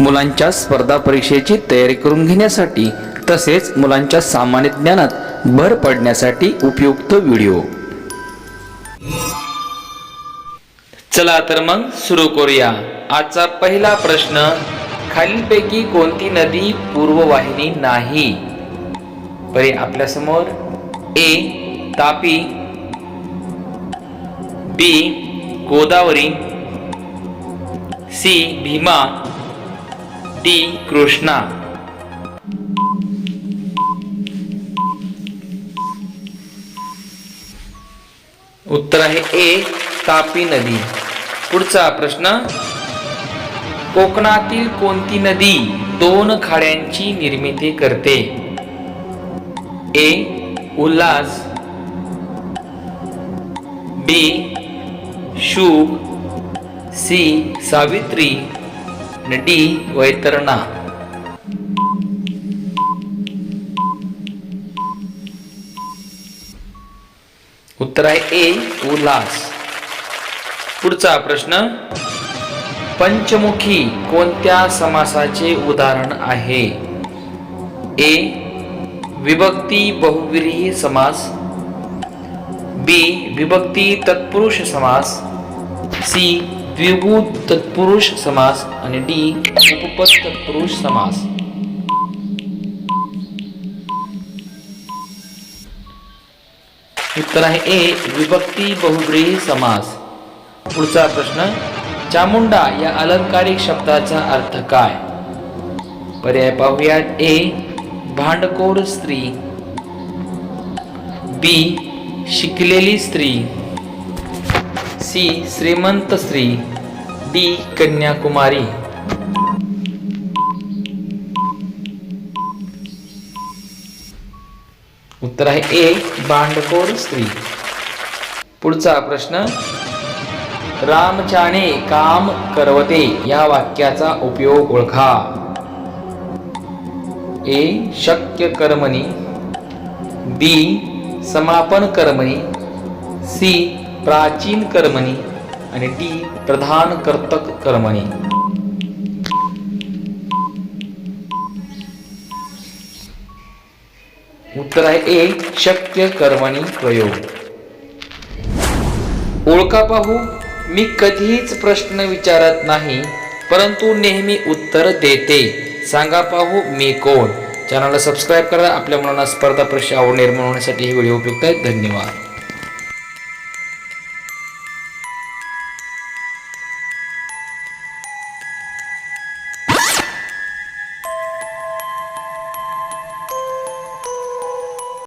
मुलांच्या स्पर्धा परीक्षेची तयारी करून घेण्यासाठी तसेच मुलांच्या सामान्य ज्ञानात भर पडण्यासाठी उपयुक्त व्हिडिओ. चला तर मग सुरू करूया. आजचा पहिला प्रश्न खालीलपैकी कोणती नदी पूर्ववाहिनी नाही? परी आपल्यासमोर A Tapi B Godavari C Bhima D Krishna. उत्तर आहे ए तापी नदी. पुढचा प्रश्न कोकणातील कोणती नदी दोन खाड्यांची निर्मिती करते? A Ulhas. B Shubh. C Savitri. आणि वैतरणा. उत्तर आहे ए उल्हास. पुढचा प्रश्न पंचमुखी कोणत्या समासाचे उदाहरण आहे? ए विभक्ती बहुविरी समास. बी विभक्ती तत्पुरुष समास. सी द्विगु तत्पुरुष समास आणि डी उपपद तत्पुरुष समास. उत्तर आहे ए विभक्ती बहुब्रीही समास. पुढचा प्रश्न चामुंडा या अलंकारिक शब्दाचा अर्थ काय? पर्याय पाहूयात ए भांडकोर स्त्री. बी शिकलेली स्त्री. सी. श्रीमंत स्त्री डी. कन्याकुमारी. उत्तर आहे ए. बांडकोर स्त्री. पुढचा प्रश्न रामचाने काम करवते या वाक्याचा उपयोग ओळखा. ए. शक्य कर्मणी बी. समापन कर्मणी सी. प्राचीन कर्मणी आणि टी प्रधान कर्तक कर्मणी. उत्तर आहे ए शक्य कर्मणी प्रयोग. ओळखा पाहू मी कधीच प्रश्न विचारत नाही परंतु नेहमी उत्तर देते. सांगा पाहू मी कोण? चॅनलला सबस्क्राईब करा आपल्या मुलांना स्पर्धा परीक्षा आवड निर्माण होण्यासाठी हे व्हिडिओ उपयुक्त आहेत धन्यवाद.